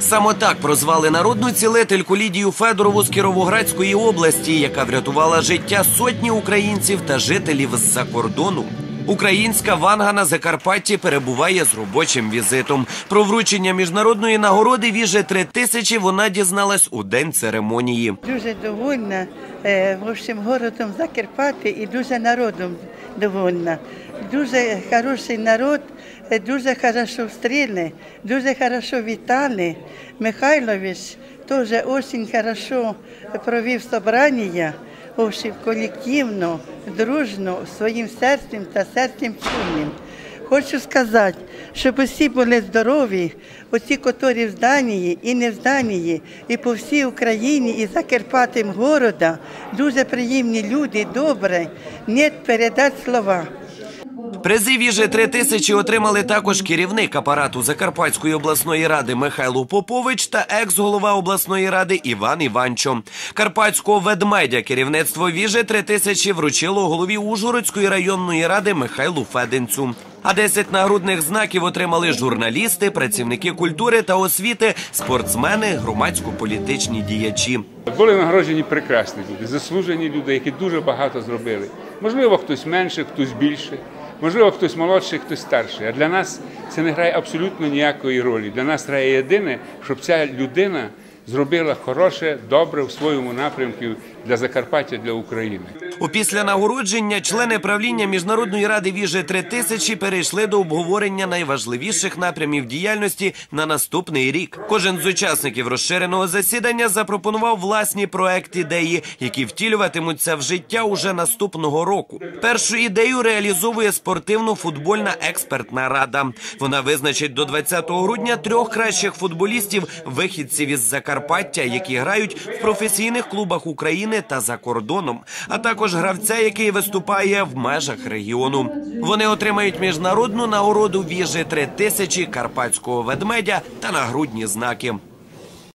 Саме так прозвали народну цілительку Лідію Федорову з Кіровоградської області, яка врятувала життя сотні українців та жителів з-за кордону. Українська ванга на Закарпатті перебуває з робочим візитом. Про вручення міжнародної нагороди віже три тисячі вона дізналась у день церемонії. Дуже довольна е, в общем, городом Закарпати і дуже народом довольна. Дуже хороший народ, е, дуже хорошо встріли, дуже хорошо вітали. Михайлович теж дуже хорошо провів собрання, колективно, дружно, своїм серцем та серцем чуйним. Хочу сказати, щоб усі були здорові, усі, котрі в Данії і не в Данії, і по всій Україні, і за Керпатим города, дуже приємні люди, добре, не передати слова. Призи віже три тисячі отримали також керівник апарату Закарпатської обласної ради Михайло Попович та екс-голова обласної ради Іван Іванчо. Карпатського ведмедя керівництво віже три тисячі вручило голові Ужгородської районної ради Михайлу Феденцю. А 10 нагрудних знаків отримали журналісти, працівники культури та освіти, спортсмени, громадсько-політичні діячі. Були нагороджені прекрасні люди, заслужені люди, які дуже багато зробили. Можливо, хтось менше, хтось більше, можливо, хтось молодший, хтось старший. А для нас це не грає абсолютно ніякої ролі. Для нас грає єдине, щоб ця людина зробила хороше, добре в своєму напрямку для Закарпаття, для України. Опісля нагородження члени правління міжнародної ради віже 3000 перейшли до обговорення найважливіших напрямів діяльності на наступний рік. Кожен з учасників розширеного засідання запропонував власні проект ідеї, які втілюватимуться в життя уже наступного року. Першу ідею реалізовує спортивно-футбольна експертна рада. Вона визначить до 20 грудня трьох кращих футболістів, вихідців із Закарпаття, які грають в професійних клубах України та за кордоном, а також гравця, який виступає в межах регіону. Вони отримають міжнародну нагороду віжі 3000 карпатського ведмедя та нагрудні знаки.